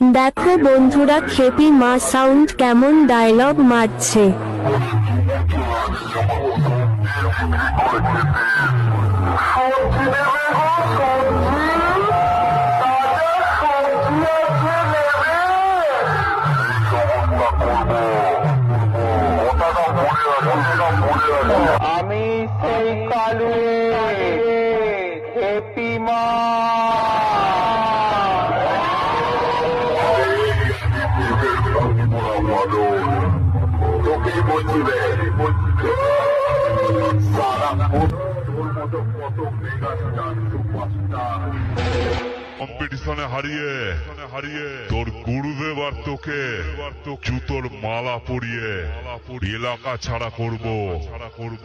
দেখো বন্ধুরা খেপি মা সাউন্ড কেমন ডায়লগ মারছে। আমি সেই কালু হেপি মা। তোর কম্পিটিশনে হারিয়ে হারিয়ে তোর গুরুদেব আর তোকে, জুতোর মালা পরিয়ে এলাকা ছাড়া করব ছাড়া করব।